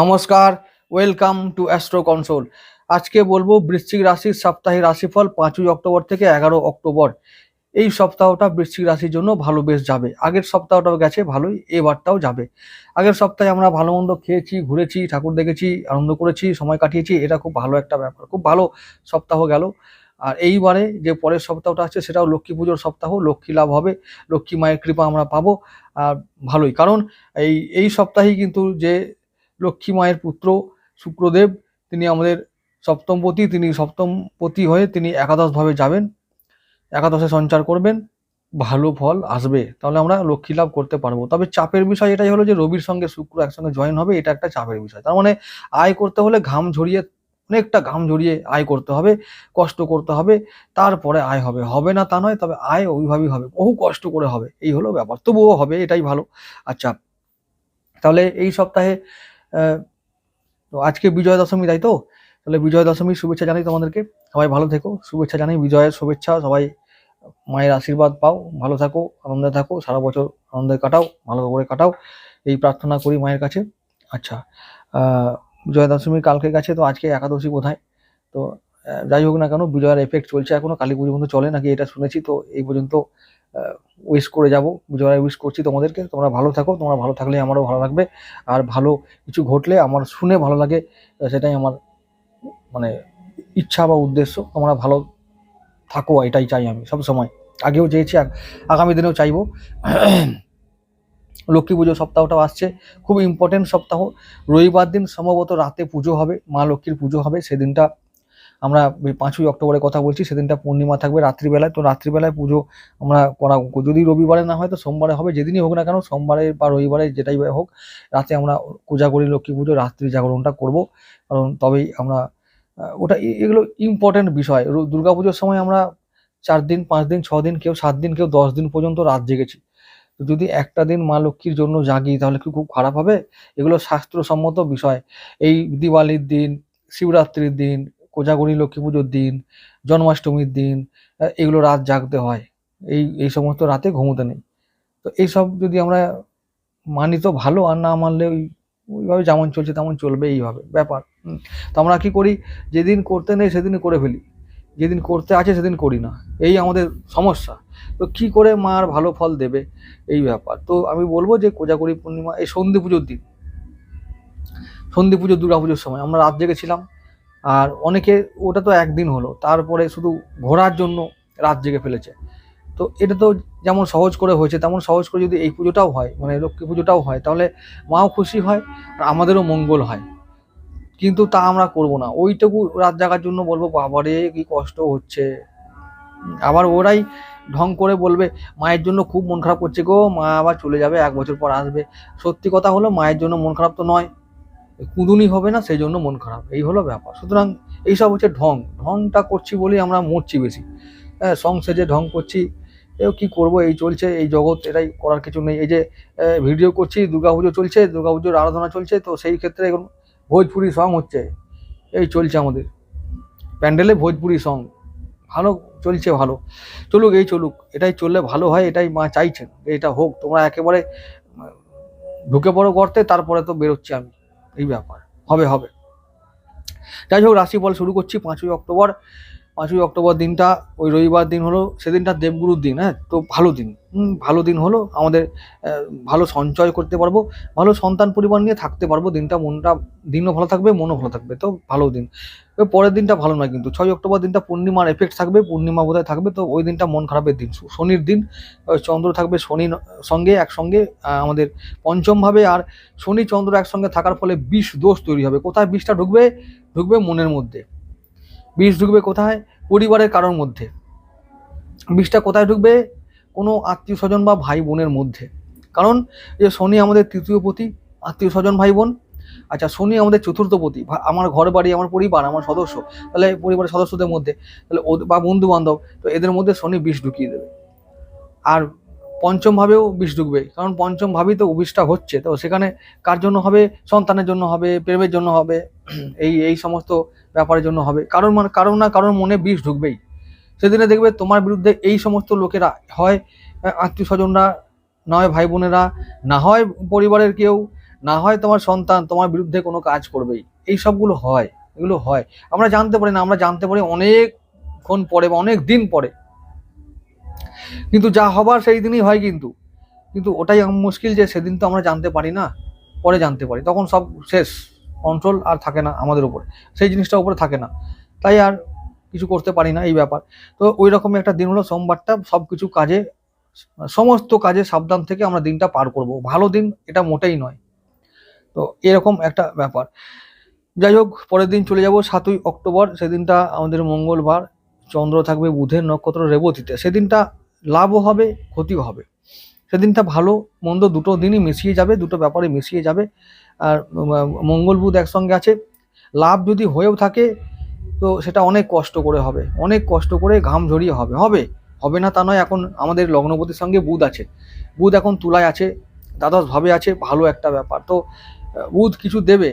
নমস্কার, welcome to astro console. আজকে বলব বৃশ্চিক রাশির সাপ্তাহিক রাশিফল পাঁচই অক্টোবর থেকে এগারো অক্টোবর। এই সপ্তাহটা বৃশ্চিক রাশির জন্য ভালো বেশ যাবে। আগের সপ্তাহটাও গেছে ভালোই, এবারটাও যাবে। আগের সপ্তাহে আমরা ভালো মন্দ খেয়েছি, ঘুরেছি, ঠাকুর দেখেছি, আনন্দ করেছি, সময় কাটিয়েছি, এটা খুব ভালো একটা ব্যাপার। খুব ভালো সপ্তাহ গেল। আর এইবারে যে পরের সপ্তাহটা আছে সেটাও লক্ষ্মী পুজোর সপ্তাহ, লক্ষ্মী লাভ হবে, লক্ষ্মী মায়ের কৃপা আমরা পাবো, আর ভালোই। কারণ এই এই সপ্তাহেই কিন্তু যে লক্ষ্মী মায়ের পুত্র শুক্রদেব, তিনি আমাদের সপ্তমপতি তিনি সপ্তমপতি হয়ে তিনি একাদশভাবে যাবেন, একাদশে সঞ্চার করবেন, ভালো ফল আসবে, তাহলে আমরা লক্ষ্মী লাভ করতে পারব। তবে চাপের বিষয় এটাই হলো যে রবির সঙ্গে শুক্র একসঙ্গে জয়েন হবে, এটা একটা চাপের বিষয়। তার মানে আয় করতে হলে ঘাম ঝরিয়ে, অনেকটা ঘাম ঝরিয়ে আয় করতে হবে, কষ্ট করতে হবে, তারপরে আয় হবে। হবে না তা নয়, তবে আয় ওইভাবেই হবে, বহু কষ্ট করে হবে, এই হলো ব্যাপার, তবুও হবে, এটাই ভালো। আচ্ছা তাহলে এই সপ্তাহে তো আজকে বিজয়া দশমী, তাই তো? তাহলে বিজয়া দশমীর শুভেচ্ছা জানাই তোমাদেরকে। সবাই ভালো থেকো, শুভেচ্ছা জানাই। বিজয়ের শুভেচ্ছা, সবাই মায়ের আশীর্বাদ পাও, ভালো থাকো, আনন্দে থাকো, সারা বছর আনন্দে কাটাও, ভালো করে কাটাও। এই প্রার্থনা করি মায়ের কাছে। আচ্ছা বিজয়া দশমী কালকে গেছে, তো আজকে একাদশী কোথায় তো যাই হোক না কেন, বিজয়ের এফেক্ট চলছে এখনও। কালী পুজো পর্যন্ত চলে নাকি, এটা শুনেছি। তো এই পর্যন্ত উইশ করে যাব। বিজয়া উইশ করছি তোমাদেরকে। তোমরা ভালো থাকো, তোমরা ভালো থাকলে আমারও ভালো লাগবে আর ভালো কিছু ঘটলে আমার শুনে ভালো লাগে, সেটাই আমার মানে ইচ্ছা বা উদ্দেশ্য। তোমরা ভালো থাকো, এটাই চাই আমি সব সময়। আগেও চেয়েছি আগামী দিনেও চাইব। লক্ষ্মী পুজো সপ্তাহটাও আসছে। খুব ইম্পর্টেন্ট সপ্তাহ। রবিবার দিন সম্ভবত রাতে পুজো হবে, মা লক্ষ্মীর পুজো হবে, সেদিনটা আমরা পাঁচই অক্টোবরের কথা বলছি, সেদিনটা পূর্ণিমা থাকবে রাত্রিবেলায়। তো রাত্রিবেলায় পুজো আমরা করা যদি রবিবারে না হয় তো সোমবারে হবে, যেদিনই হোক না কেন, সোমবারে বা রবিবারে যেটাই হোক, রাতে আমরা পূজা করি লক্ষ্মী পুজো, রাত্রি জাগরণটা করব। কারণ তবেই আমরা ওটা এগুলো ইম্পর্টেন্ট বিষয়। রু- দুর্গাপুজোর সময় আমরা চার দিন, পাঁচ দিন, ছ দিন, কেউ সাত দিন, কেউ দশ দিন পর্যন্ত রাত জেগেছি। যদি একটা দিন মা লক্ষ্মীর জন্য জাগি, তাহলে কি খুব খারাপ হবে? এগুলো শাস্ত্রসম্মত বিষয়। এই দিওয়ালির দিন, শিবরাত্রির দিন কোজাগরী লক্ষ্মী পুজোর দিন, জন্মাষ্টমীর দিন এগুলো রাত জাগতে হয়। এই এই সমস্ত রাতে ঘুমোতে নেই। তো এইসব যদি আমরা মানি তো ভালো, আর না মানলে ওই, ওইভাবে যেমন চলছে তেমন চলবে এইভাবে, ব্যাপার। তো আমরা কি করি, যেদিন করতে নেই সেদিন করে ফেলি। যেদিন করতে আছে সেদিন করি না। এই আমাদের সমস্যা। তো কি করে মা আর ভালো ফল দেবে? এই ব্যাপার। তো আমি বলব যে কোজাগরী পূর্ণিমা, এই সন্ধি পুজোর দিন। সন্ধি পুজো, দুর্গা পুজোর সময়। আমরা রাত জেগেছিলাম। আর অনেকে ওটা তো একদিন হলো, তারপরে শুধু ঘোরার জন্য রাত জেগে ফেলেছে। তো এটা তো যেমন সহজ করে হয়েছে, তেমন সহজ করে যদি এই পুজোটাও হয় মানে লক্ষ্মী পুজোটাও হয়, তাহলে মাও খুশি হয় আর আমাদেরও মঙ্গল হয়। কিন্তু তা আমরা করব না। ওইটুকু রাত জাগার জন্য বলব, বাবারে কি কষ্ট হচ্ছে। আবার ওরাই ঢং করে বলবে, মায়ের জন্য খুব মন খারাপ করছে গো, মা আবার চলে যাবে, এক বছর পর আসবে। সত্যি কথা হলো, মায়ের জন্য মন খারাপ তো নয়। কুঁদুনি হবে না সেই জন্য মন খারাপ। এই হলো ব্যাপার। সুতরাং এইসব হচ্ছে ঢং। ঢংটা করছি বলেই আমরা মরছি বেশি। হ্যাঁ সং সেজে ঢং করছি, এও কি করব? এই চলছে, এই জগৎ, এটাই করার কিছু নেই। এই যে ভিডিও করছি, দুর্গাপুজো চলছে, দুর্গাপুজোর আরাধনা চলছে, তো সেই ক্ষেত্রে এখন ভোজপুরি সং হচ্ছে। এই চলছে আমাদের। প্যান্ডেলে ভোজপুরি সং। ভালো, চলছে ভালো। চলুক, এই চলুক। এটাই চললে ভালো হয়, এটাই মা চাইছেন। এটা হোক, তোমরা একেবারে ঢুকে পড়ো গর্তে, তারপরে তো বেরোচ্ছি আমি। এই ব্যাপার, হবে হবে। যাই হোক রাশিফল শুরু করছি পাঁচই অক্টোবর। পাঁচই অক্টোবর দিনটা, ওই রবিবার দিন হলো, সেদিনটা দেবগুরুর দিন হ্যাঁ তো ভালো দিন। ভালো দিন হলো, আমাদের ভালো সঞ্চয় করতে পারব, ভালো সন্তান পরিবার নিয়ে থাকতে পারব, দিনটা মনটা, দিনও ভালো থাকবে, মনও ভালো থাকবে, তো ভালো দিন। পরের দিনটা ভালো নয় কিন্তু, ছয় অক্টোবর দিনটা পূর্ণিমার এফেক্ট থাকবে, পূর্ণিমা বোধহয় থাকবে, তো ওই দিনটা মন খারাপের দিন শনির দিন চন্দ্র থাকবে শনি সঙ্গে, একসঙ্গে আমাদের পঞ্চমভাবে, আর শনি চন্দ্র একসঙ্গে থাকার ফলে বিষ দোষ তৈরি হবে। কোথায় বিষটা ঢুকবে? ঢুকবে মনের মধ্যে। বিষ ঢুকবে কোথায়? পরিবারের কারোর মধ্যে। বিষটা কোথায় ঢুকবে? কোনো আত্মীয় স্বজন বা ভাই বোনের মধ্যে। কারণ যে শনি আমাদের তৃতীয় পতি আত্মীয় স্বজন ভাই বোন আচ্ছা শনি আমাদের চতুর্থ পতি আমার ঘর বাড়ি আমার পরিবার, আমার সদস্য, তাহলে পরিবারের সদস্যদের মধ্যে, তাহলে বা বন্ধু বান্ধব তো এদের মধ্যে শনি বিষ ঢুকিয়ে দেবে। আর পঞ্চমভাবেও বিষ ঢুকবে, কারণ পঞ্চম ভাবেই তো বিষটা হচ্ছে, তো সেখানে কার জন্য হবে? সন্তানের জন্য হবে, প্রেমের জন্য হবে, এই এই সমস্ত ব্যাপারের জন্য হবে। কারণ মানে কারণ না কারোর মনে বিষ ঢুকবেই। সেদিনে দেখবে তোমার বিরুদ্ধে এই সমস্ত লোকেরা হয় আত্মীয় স্বজনরা নয় ভাই বোনেরা না হয় পরিবারের কেউ, না হয় তোমার সন্তান, তোমার বিরুদ্ধে কোনো কাজ করবেই। এই সবগুলো হয়, এগুলো হয়। আমরা জানতে পারি না, আমরা জানতে পারি অনেকক্ষণ পরে বা অনেক দিন পরে। কিন্তু যা হবার সেই দিনই হয় কিন্তু। কিন্তু ওটাই মুশকিল যে সেদিন তো আমরা জানতে পারি না, পরে জানতে পারি। তখন সব শেষ কন্ট্রোল আর থাকে না আমাদের উপরে। সেই জিনিসটা উপরে থাকে না। তাই আর কিছু করতে পারি না এই ব্যাপার। তো ওই রকমই একটা দিন হলো, সোমবারটা সব কিছু কাজে, সমস্ত কাজে সাবধান থেকে আমরা দিনটা পার করব। ভালো দিন এটা মোটেই নয়। তো এরকম একটা ব্যাপার। যাই হোক, পরের দিন চলে যাব সাতই অক্টোবর, সেদিনটা আমাদের মঙ্গলবার, চন্দ্র থাকবে বুধের নক্ষত্র রেবতীতে। সেদিনটা লাভও হবে, ক্ষতিও হবে। সেদিনটা ভালো মন্দ দুটো দিনই মিশিয়ে যাবে, দুটো ব্যাপারে মিশিয়ে যাবে। আর মঙ্গল বুধ একসঙ্গে আছে। লাভ যদি হয়েও থাকে তো সেটা অনেক কষ্ট করে হবে, অনেক কষ্ট করে ঘাম ঝরিয়ে হবে হবে হবে না তা নয়, এখন আমাদের লগ্নপতির সঙ্গে বুধ আছে, বুধ এখন তুলায় আছে, দ্বাদশ ভাবে আছে, ভালো একটা ব্যাপার, তো বুধ কিছু দেবে,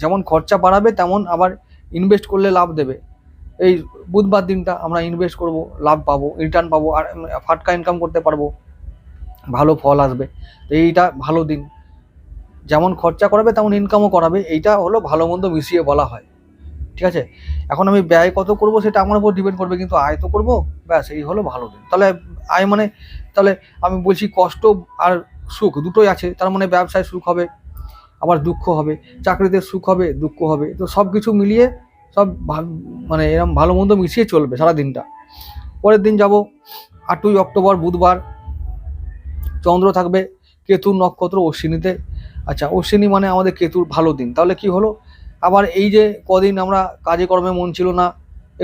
যেমন খরচা বাড়াবে তেমন আবার ইনভেস্ট করলে লাভ দেবে, এই বুধবার দিনটা আমরা ইনভেস্ট করব, লাভ পাবো রিটার্ন পাবো, আর ফাটকা ইনকাম করতে পারব, ভালো ফল আসবে, তো এইটা ভালো দিন, যেমন খরচা করাবে তেমন ইনকামও করাবে, এইটা হলো ভালো মন্দ মিশিয়ে বলা হয়। ঠিক আছে? এখন আমি ব্যয় কত করব সেটা আমার উপর ডিপেন্ড করবে, কিন্তু আয় তো করব, ব্যাস, এই হলো ভালো দিন। তাহলে আয় মানে তাহলে আমি বলছি কষ্ট আর সুখ দুটোই আছে, তার মানে ব্যবসায় সুখ হবে, আবার দুঃখ হবে, চাকরিতে সুখ হবে, দুঃখ হবে, তো সব কিছু মিলিয়ে সব মানে এরকম ভালো মন্দ মিশিয়ে চলবে সারা দিনটা পরের দিন যাব, আটই অক্টোবর, বুধবার, চন্দ্র থাকবে, কেতুর নক্ষত্র অশ্বিনীতে। আচ্ছা অশ্বিনী মানে আমাদের কেতুর ভালো দিন। তাহলে কি হলো? আবার এই যে কদিন আমরা কাজে কর্মে মন ছিল না,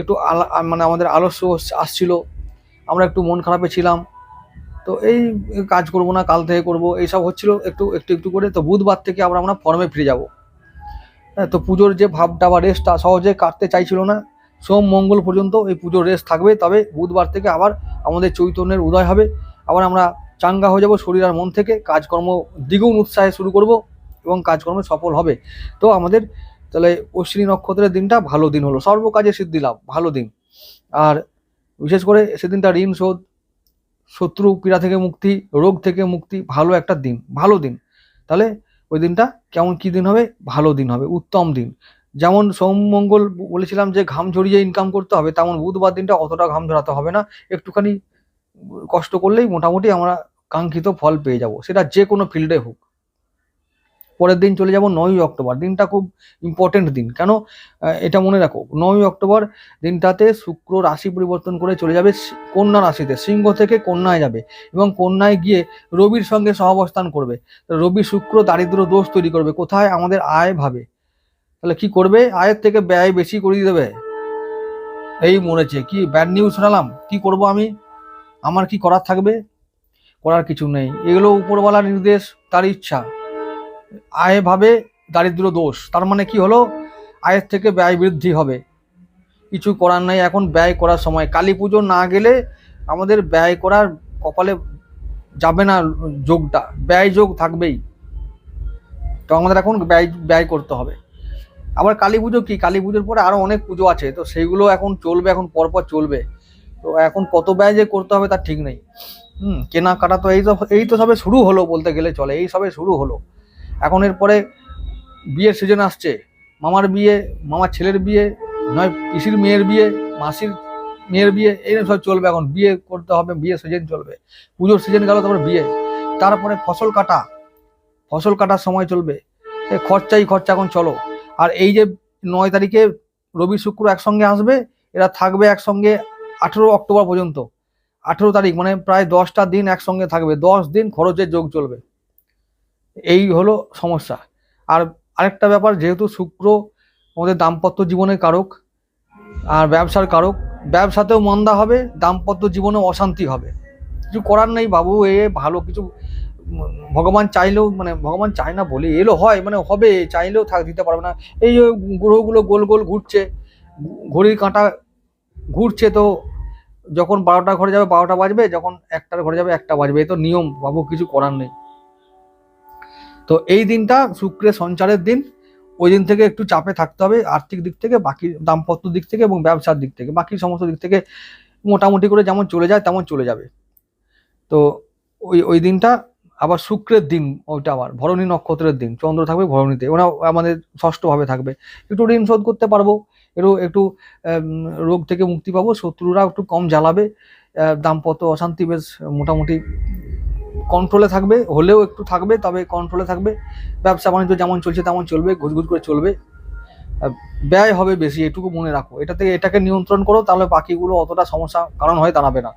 একটু আলা মানে আমাদের আলস্য আসছিল, আমরা একটু মন খারাপে ছিলাম। তো এই কাজ করব না, কাল থেকে করব, এইসব হচ্ছিল একটু একটু একটু করে। তো বুধবার থেকে আবার আমরা ফর্মে ফিরে যাব। হ্যাঁ তো পুজোর যে ভাবটা বা রেস্টটা সহজে কাটতে চাইছিল না। সোম, মঙ্গল পর্যন্ত এই পুজোর রেস্ট থাকবে। তবে বুধবার থেকে আবার আমাদের চৈতন্যের উদয় হবে। আবার আমরা চাঙ্গা হয়ে যাব শরীর আর মন থেকে। কাজকর্ম দ্বিগুণ উৎসাহে শুরু করব এবং কাজকর্মে সফল হবে। তো আমাদের তাহলে অশ্বিনী নক্ষত্রের দিনটা ভালো দিন হলো। সর্বকাজে সিদ্ধি লাভ, ভালো দিন। আর বিশেষ করে সেদিনটা ঋণ শোধ, শত্রু পীড়া থেকে মুক্তি, রোগ থেকে মুক্তি, ভালো একটা দিন, ভালো দিন। তাহলে ওই দিনটা কেমন কি দিন হবে? ভালো দিন হবে, উত্তম দিন। যেমন সোম মঙ্গল বলেছিলাম যে ঘাম ঝরিয়ে ইনকাম করতে হবে, তেমন বুধবার দিনটা অতটা ঘাম ঝরাতে হবে না। একটুখানি কষ্ট করলেই মোটামুটি আমরা কাঙ্ক্ষিত ফল পেয়ে যাব। সেটা যে কোনো ফিল্ডে হোক। পরের দিন চলে যাব নয়ই অক্টোবর। দিনটা খুব ইম্পর্টেন্ট দিন। কেন? এটা মনে রাখো, নয়ই অক্টোবর দিনটাতে শুক্র রাশি পরিবর্তন করে চলে যাবে কন্যা রাশিতে। সিংহ থেকে কন্যায় যাবে এবং কন্যায় গিয়ে রবির সঙ্গে সহাবস্থান করবে। রবি, শুক্র, দারিদ্র দোষ তৈরি করবে। কোথায়? আমাদের আয় ভাবে। তাহলে কি করবে? আয়ের থেকে ব্যয় বেশি করিয়ে দেবে। এই মরেছে। কি ব্যাড নিউজ শোনালাম? কি করব আমি? আমার কি করার থাকবে? করার কিছু নেই। এগুলো উপরওয়ালা নির্দেশ, তার ইচ্ছা। আয় ভাবে দারিদ্র দোষ। তার মানে কি হলো? আয়ের থেকে ব্যয় বৃদ্ধি হবে। কিছু করার নাই, এখন ব্যয় করার সময়। কালী পুজো না গেলে আমাদের ব্যয় করার কপালে যাবে না যোগটা। ব্যয় যোগ থাকবেই। তো আমাদের এখন ব্যয় ব্যয় করতে হবে। আবার কালী পুজো কি? কালী পুজোর পরে আরও অনেক পুজো আছে। তো সেইগুলো এখন চলবে, এখন পরপর চলবে। তো এখন কত ব্যয় যে করতে হবে তার ঠিক নেই। হুম, কেনাকাটা তো এই তো এই তো সবে শুরু হলো বলতে গেলে চলে। এই সবে শুরু হলো। এখন এরপরে বিয়ের সিজন আসছে। মামার বিয়ে, মামার ছেলের বিয়ে, নয় পিসির মেয়ের বিয়ে, মাসির মেয়ের বিয়ে এইরকম সব চলবে এখন। বিয়ে করতে হবে বিয়ে সিজন চলবে। পুজোর সিজন গেল, তারপরে বিয়ে। তারপরে ফসল কাটা। ফসল কাটার সময় চলবে। খরচাই খরচা এখন চলো। আর এই যে নয় তারিখে রবি, শুক্র একসঙ্গে আসবে, এরা থাকবে একসঙ্গে আঠেরো অক্টোবর পর্যন্ত। আঠেরো তারিখ মানে প্রায় দশটা দিন একসঙ্গে থাকবে। দশ দিন খরচের যোগ চলবে। এই হলো সমস্যা। আর আরেকটা ব্যাপার, যেহেতু শুক্র আমাদের দাম্পত্য জীবনের কারক আর ব্যবসার কারক, ব্যবসাতেও মন্দা হবে, দাম্পত্য জীবনে অশান্তি হবে। কিছু করার নেই বাবু, এ ভালো কিছু, ভগবান চাইলেও মানে ভগবান চায় না বলে, এলো হয় মানে হবে, চাইলেও থাক, দিতে পারবে না। এই গ্রহগুলো গোল গোল ঘুরছে, ঘড়ির কাঁটা ঘুরছে তো, যখন বারোটা ঘরে যাবে, বারোটা বাজবে, যখন একটার ঘরে যাবে, একটা বাজবে, এ তো নিয়ম, বাবু কিছু করার নেই। তো এই দিনটা শুক্রের সঞ্চারের দিন। ওই দিন থেকে একটু চাপে থাকতে হবে আর্থিক দিক থেকে, বাকি দাম্পত্য দিক থেকে এবং ব্যবসার দিক থেকে। বাকি সমস্ত দিক থেকে মোটামুটি করে যেমন চলে যায় তেমন চলে যাবে। তো ওই ওই দিনটা আবার শুক্রের দিন ওইটা আবার, ভরণী নক্ষত্রের দিন। চন্দ্র থাকবে ভরণীতে ওরা আমাদের ষষ্ঠভাবে থাকবে। একটু ঋণ শোধ করতে পারব, একটু একটু রোগ থেকে মুক্তি পাবো শত্রুরা একটু কম জ্বালাবে দাম্পত্য অশান্তি বেশ মোটামুটি কন্ট্রোলে থাকবে, হলেও একটু থাকবে, তবে কন্ট্রোলে থাকবে। ব্যবসা বাণিজ্য যেমন চলছে, তেমন চলবে ঘুষঘুষ করে চলবে। ব্যয় হবে বেশি, এটুকু মনে রাখো। এটা থেকে এটাকে নিয়ন্ত্রণ করো, তাহলে পাখিগুলো অতটা সমস্যা, কারণ হয়ে দাঁড়াবে না।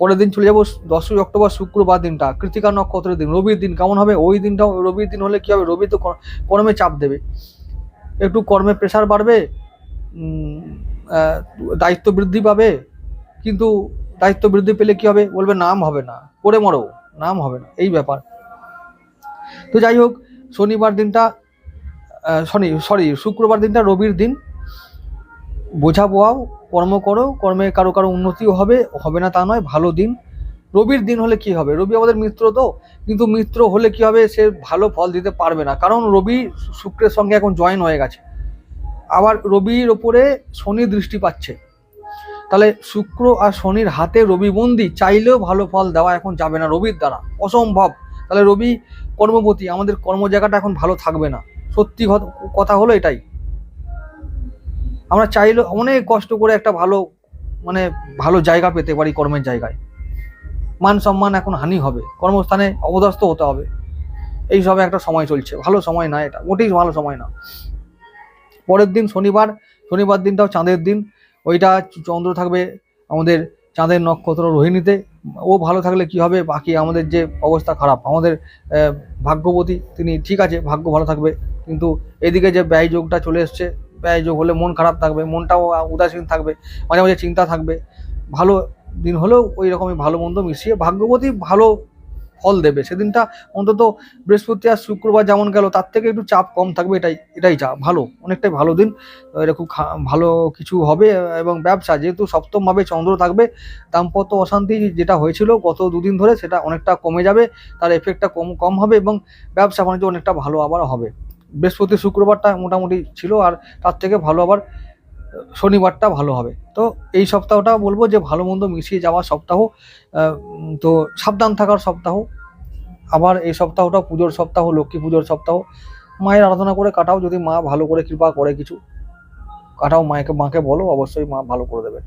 পরের দিন চলে যাব, দশই অক্টোবর, শুক্রবার দিনটা, কৃতিকা নক্ষত্রের দিন, রবির দিন কেমন হবে? ওই দিনটাও, রবির দিন হলে কী হবে? রবি তো কর্মে চাপ দেবে। একটু কর্মে প্রেশার বাড়বে দায়িত্ব বৃদ্ধি পাবে, কিন্তু দায়িত্ব বৃদ্ধি পেলে কি হবে? বলবে, নাম হবে না। পড়ে মরো, নাম হবে না। এই ব্যাপার। তো যাই হোক, শনিবার দিনটা শনি সরি শুক্রবার দিনটা রবির দিন। বোঝা বোয়াও কর্ম করো, কর্মে কারও কারও উন্নতিও হবে হবে না তা নয়, ভালো দিন। রবির দিন হলে কি হবে? রবি আমাদের মিত্র তো, কিন্তু মিত্র হলে কি হবে? সে ভালো ফল দিতে পারবে না। কারণ রবি শুক্রের সঙ্গে এখন জয়েন হয়ে গেছে। আবার রবির ওপরে শনি দৃষ্টি পাচ্ছে। তাহলে শুক্র আর শনির হাতে রবি বন্দি, চাইলেও ভালো ফল দেওয়া এখন যাবে না রবির দ্বারা। অসম্ভব। তাহলে রবি কর্মপতি আমাদের কর্ম জায়গাটা এখন ভালো থাকবে না। সত্যি কথা হলো এটাই। আমরা চাইলেও অনেক কষ্ট করে একটা ভালো মানে ভালো জায়গা পেতে পারি কর্মের জায়গায়। মান সম্মান এখন হানি হবে। কর্মস্থানে অবদস্থ হতে হবে। এই সবে একটা সময় চলছে। ভালো সময় না এটা। মোটেই ভালো সময় না। পরের দিন শনিবার শনিবার দিনটাও চাঁদের দিন। ওইটা চন্দ্র থাকবে আমাদের চাঁদের নক্ষত্র রোহিণীতে। ও ভালো থাকলে কি হবে? বাকি আমাদের যে অবস্থা খারাপ, আমাদের ভাগ্যবতী, তিনি ঠিক আছে, ভাগ্য ভালো থাকবে। কিন্তু এদিকে যে ব্যয় যোগটা চলে এসছে, ব্যয় যোগ হলে মন খারাপ থাকবে, মনটাও উদাসীন থাকবে, মাঝে মাঝে চিন্তা থাকবে। ভালো দিন হলেও ওই রকমই ভালো মন্দ মিশিয়ে ভাগ্যবতী ভালো ফল দেবে। সেদিনটা অন্তত বৃহস্পতি আর শুক্রবার যেমন গেল, তার থেকে একটু চাপ কম থাকবে, এটাই এটাই চাপ ভালো, অনেকটাই ভালো দিন। এটা খুব ভালো কিছু হবে এবং ব্যবসা, যেহেতু সপ্তমভাবে চন্দ্র থাকবে, দাম্পত্য অশান্তি যেটা হয়েছিল গত দুদিন ধরে, সেটা অনেকটা কমে যাবে, তার এফেক্টটা কম কম হবে এবং ব্যবসা বাণিজ্য অনেকটা ভালো আবার হবে। বৃহস্পতি শুক্রবারটা মোটামুটি ছিল, আর তার থেকে ভালো আবার শনিবারটা ভালো হবে। তো এই সপ্তাহটা বলব যে ভালো মন্দ মিশিয়ে যাওয়ার সপ্তাহ তো সাবধান থাকার সপ্তাহ, আবার এই সপ্তাহটা পুজোর সপ্তাহ, লক্ষ্মী পুজোর সপ্তাহ। মায়ের আরাধনা করে কাটাও, যদি মা ভালো করে কৃপা করে কিছু, কাটাও, মাকে মাকে বলো, অবশ্যই মা ভালো করে দেবে।